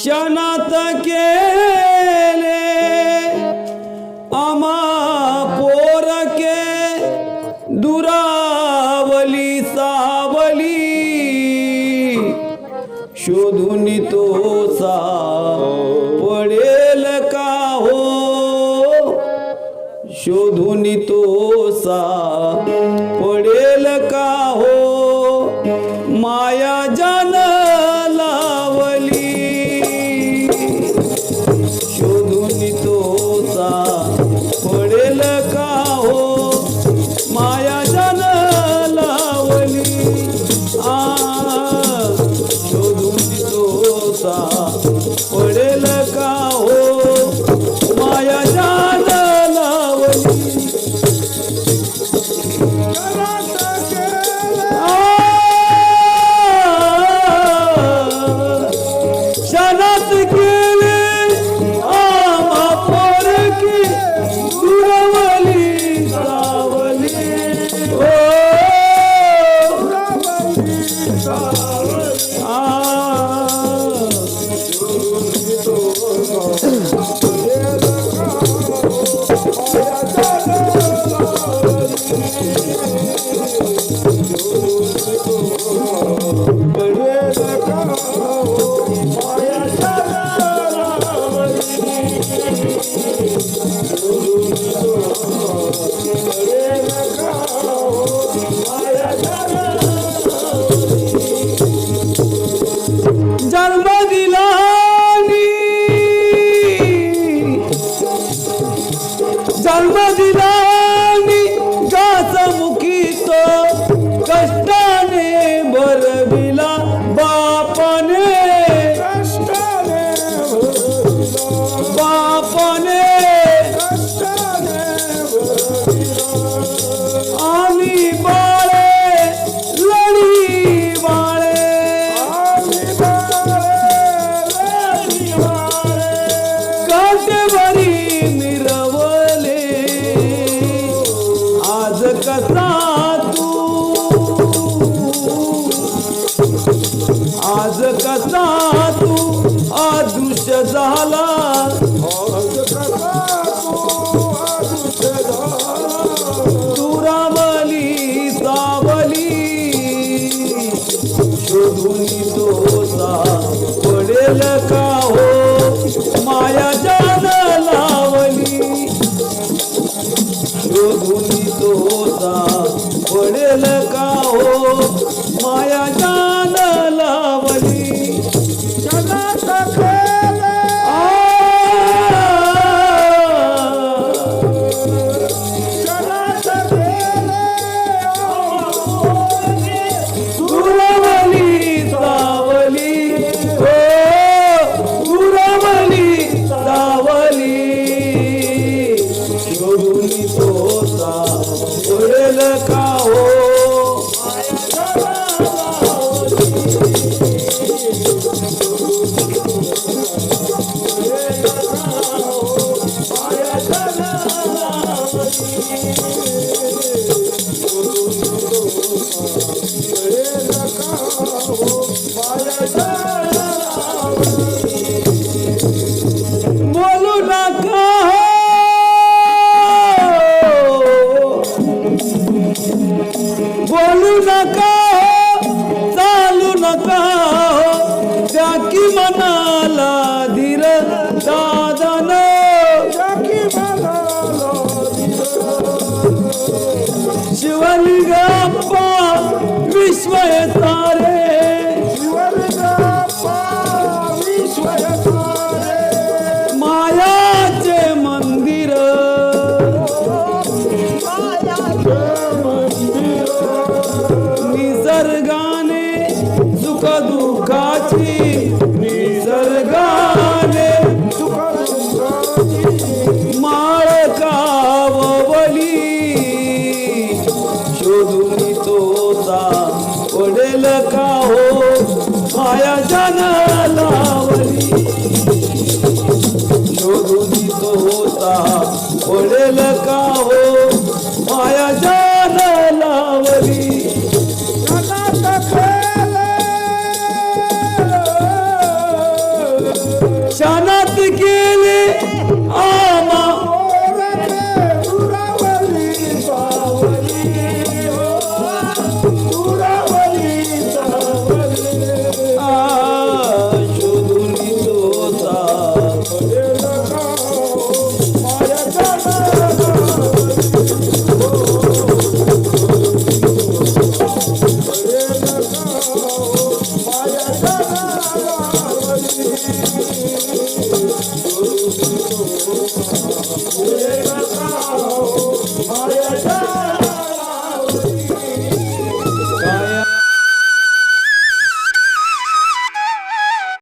क्षणात केले आमा पोरके दुरावली सावली. शोधून तो सा पडेल का हो? शोधून तो सा पडेल आज कसा तू आदृश्य झाला? आज कसा तू रामली सावली शोधून दोसा पडेल का हो? माया जान लावली शोधून दोसा पडेल का हो? माया जान निसर्गाने सुख दुःखाची निसर्गाने माळ कावली शोधून तोचा पडेल का हो? माया लावली शोधून तोचा पडेल